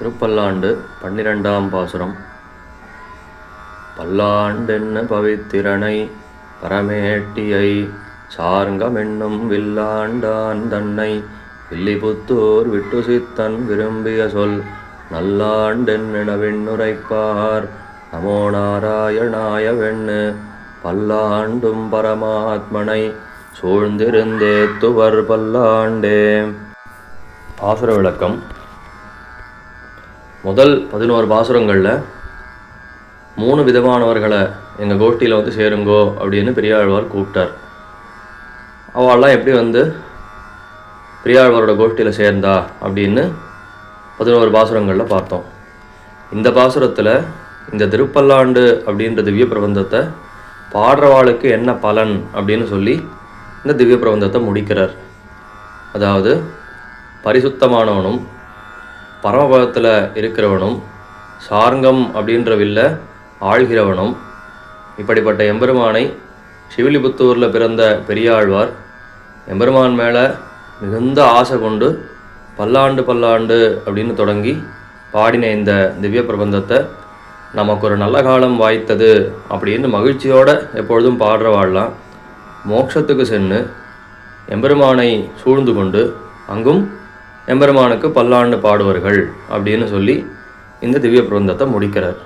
திருப்பல்லாண்டு பன்னிரெண்டாம் பாசுரம். பல்லாண்டென்ன பவித்திரனை பரமேட்டியை சார்ங்கமென்னும் வில்லாண்டான் தன்னை. வில்லிபுத்தூர் விட்டு சித்தன் விரும்பிய சொல் நல்லாண்டென்ன விண்ணுரைப்பார். நமோ நாராயணாய வெண்ணு பல்லாண்டும் பரமாத்மனை சூழ்ந்திருந்தே துவர் பல்லாண்டே. பாசுர விளக்கம். முதல் பதினோரு பாசுரங்களில் மூணு விதமானவர்களை எங்கள் கோஷ்டியில் வந்து சேருங்கோ அப்படின்னு பெரியாழ்வார் கூப்பிட்டார். அவள்லாம் எப்படி வந்து பெரியாழ்வாரோட கோஷ்டியில் சேர்ந்தா அப்படின்னு பதினோரு பாசுரங்களில் பார்த்தோம். இந்த பாசுரத்தில் இந்த திருப்பல்லாண்டு அப்படின்ற திவ்ய பிரபந்தத்தை பாடுறவாளுக்கு என்ன பலன் அப்படின்னு சொல்லி இந்த திவ்ய பிரபந்தத்தை முடிக்கிறார். அதாவது பரிசுத்தமானவனும் பரமபதத்தில் இருக்கிறவனும் சார்ங்கம் அப்படின்ற வில்ல ஆழ்கிறவனும் இப்படிப்பட்ட எம்பெருமானை சிவிலிபுத்தூரில் பிறந்த பெரியாழ்வார் எம்பெருமான் மேலே மிகுந்த ஆசை கொண்டு பல்லாண்டு பல்லாண்டு அப்படின்னு தொடங்கி பாடின இந்த திவ்ய பிரபந்தத்தை நமக்கு ஒரு நல்ல காலம் வாய்த்தது அப்படின்னு மகிழ்ச்சியோடு எப்பொழுதும் பாடுறவாள்லாம் மோட்சத்துக்கு சென்று எம்பெருமானை சூழ்ந்து கொண்டு அங்கும் எம்பெருமானுக்கு பல்லாண்டு பாடுவர்கள் அப்படின்னு சொல்லி இந்த திவ்ய பிரபந்தத்தை முடிக்கிறார்.